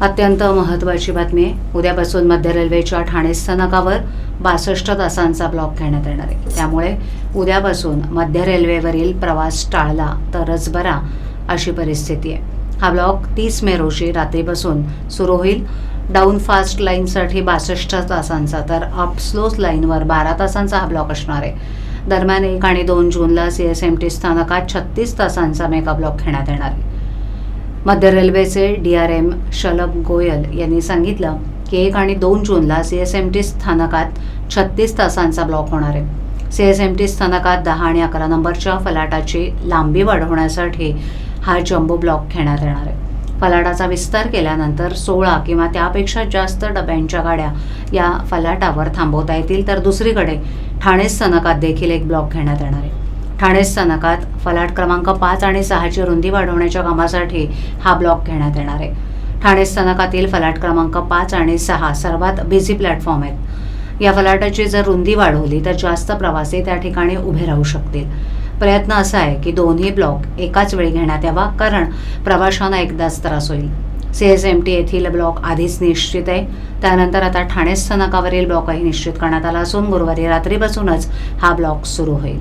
अत्यंत महत्त्वाची बातमी आहे. उद्यापासून मध्य रेल्वेच्या ठाणे स्थानकावर बासष्ट तासांचा ब्लॉक घेण्यात येणार आहे. त्यामुळे उद्यापासून मध्य रेल्वेवरील प्रवास टाळला तरच बरा अशी परिस्थिती आहे. हा ब्लॉक तीस मे रोजी रात्रीपासून सुरू होईल. डाऊन फास्ट लाईनसाठी बासष्ट तासांचा तर अप स्लो लाईनवर बारा तासांचा हा ब्लॉक असणार आहे. दरम्यान एक आणि दोन जूनला सी एस एम टी स्थानकात छत्तीस तासांचा मेगा ब्लॉक घेण्यात येणार आहे. मध्य रेल्वेचे D R M Shalabh Goyal यांनी सांगितलं की एक आणि दोन जूनला सी एस एम टी स्थानकात छत्तीस तासांचा ब्लॉक होणार आहे. सी एस एम टी स्थानकात दहा आणि अकरा नंबरच्या फलाटाची लांबी वाढवण्यासाठी हा जम्बो ब्लॉक घेण्यात येणार आहे. फलाटाचा विस्तार केल्यानंतर सोळा किंवा त्यापेक्षा जास्त डब्यांच्या गाड्या या फलाटावर थांबवता येतील तर दुसरीकडे ठाणे स्थानकात देखील एक ब्लॉक घेण्यात येणार आहे. ठाणे स्थानकात फलाट क्रमांक पाच आणि सहाची रुंदी वाढवण्याच्या कामासाठी हा ब्लॉक घेण्यात येणार आहे. ठाणे स्थानकातील फलाट क्रमांक पाच आणि सहा सर्वात बिझी प्लॅटफॉर्म आहेत. या फलाटाची जर रुंदी वाढवली तर जास्त प्रवासी त्या ठिकाणी उभे राहू शकतील. प्रयत्न असा आहे की दोन्ही ब्लॉक एकाच वेळी घेण्यात यावा कारण प्रवाशांना एकदाच त्रास होईल. सी एस एम टी येथील ब्लॉक आधीच निश्चित आहे. त्यानंतर आता ठाणे स्थानकावरील ब्लॉकही निश्चित करण्यात आला असून गुरुवारी रात्रीपासूनच हा ब्लॉक सुरू होईल.